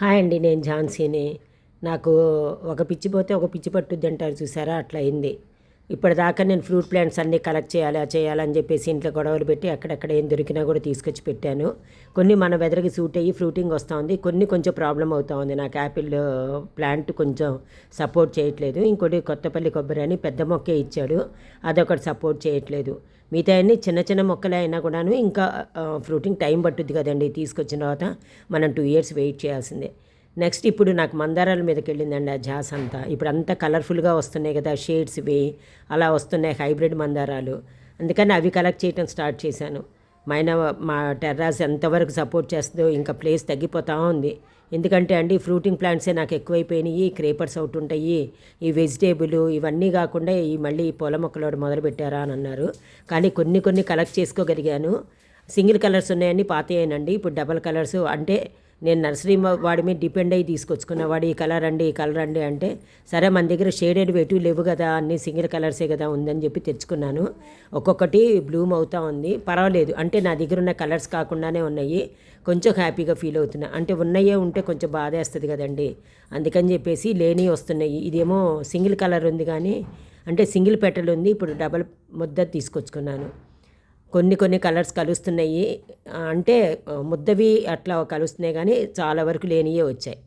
Hi అండి నేను ఝాన్సీని. నాకు ఒక పిచ్చి పోతే ఒక పిచ్చి పట్టుద్ది అంటారు చూసారా? అట్లా అయింది. ఇప్పటిదాకా నేను ఫ్రూట్ ప్లాంట్స్ అన్నీ కలెక్ట్ చేయాలి చేయాలని చెప్పేసి ఇంట్లో గొడవలు పెట్టి అక్కడక్కడ ఏం దొరికినా కూడా తీసుకొచ్చి పెట్టాను. కొన్ని మన వెదర్కి సూట్ అయ్యి ఫ్రూటింగ్ వస్తూ ఉంది. కొన్ని కొంచెం ప్రాబ్లం అవుతూ ఉంది. నాకు యాపిల్ ప్లాంట్ కొంచెం సపోర్ట్ చేయట్లేదు. ఇంకోటి కొత్తపల్లి కొబ్బరి అని పెద్ద మొక్కే ఇచ్చాడు. అదొకటి సపోర్ట్ చేయట్లేదు. మిగతా అన్ని చిన్న చిన్న మొక్కలే అయినా కూడాను ఇంకా ఫ్రూటింగ్ టైం పట్టుద్ది కదండి. తీసుకొచ్చిన తర్వాత మనం టూ ఇయర్స్ వెయిట్ చేయాల్సిందే. నెక్స్ట్ ఇప్పుడు నాకు మందారాల మీదకి వెళ్ళిందండి ఆ జాస్ అంతా. ఇప్పుడు అంతా కలర్ఫుల్గా వస్తున్నాయి కదా షేడ్స్ ఇవి అలా వస్తున్నాయి హైబ్రిడ్ మందారాలు. అందుకని అవి కలెక్ట్ చేయడం స్టార్ట్ చేశాను. మైన మా టెర్రాస్ ఎంతవరకు సపోర్ట్ చేస్తుందో ఇంకా ప్లేస్ తగ్గిపోతూ ఉంది. ఎందుకంటే అండి ఫ్రూటింగ్ ప్లాంట్సే నాకు ఎక్కువైపోయినాయి క్రేపర్స్ అవుట్ ఉంటాయి ఈ వెజిటేబుల్ ఇవన్నీ కాకుండా ఈ మళ్ళీ పొల మొక్కలు మొదలు పెట్టారా అని అన్నారు. కానీ కొన్ని కొన్ని కలెక్ట్ చేసుకోగలిగాను. సింగిల్ కలర్స్ ఉన్నాయని పాతయ్యానండి ఇప్పుడు డబల్ కలర్స్ అంటే నేను నర్సరీ వాడి మీద డిపెండ్ అయ్యి తీసుకొచ్చుకున్న వాడు ఈ కలర్ అండి ఈ కలర్ అండి అంటే సరే మన దగ్గర షేడెడ్ వెటు లేవు కదా అన్ని సింగిల్ కలర్సే కదా ఉందని చెప్పి తెచ్చుకున్నాను. ఒక్కొక్కటి బ్లూమ్ అవుతా ఉంది. పర్వాలేదు. అంటే నా దగ్గర ఉన్న కలర్స్ కాకుండానే ఉన్నాయి. కొంచెం హ్యాపీగా ఫీల్ అవుతున్నా. అంటే ఉన్నాయే ఉంటే కొంచెం బాధ వేస్తుంది కదండి. అందుకని చెప్పేసి లేని వస్తున్నాయి. ఇదేమో సింగిల్ కలర్ ఉంది కానీ అంటే సింగిల్ పెటల్ ఉంది. ఇప్పుడు డబల్ ముద్ద తీసుకొచ్చుకున్నాను. కొన్ని కొన్ని కలర్స్ కలుస్తున్నాయి. అంటే ముద్దవి అట్లా కలుస్తున్నాయి కానీ చాలా వరకు లేనియే వచ్చాయి.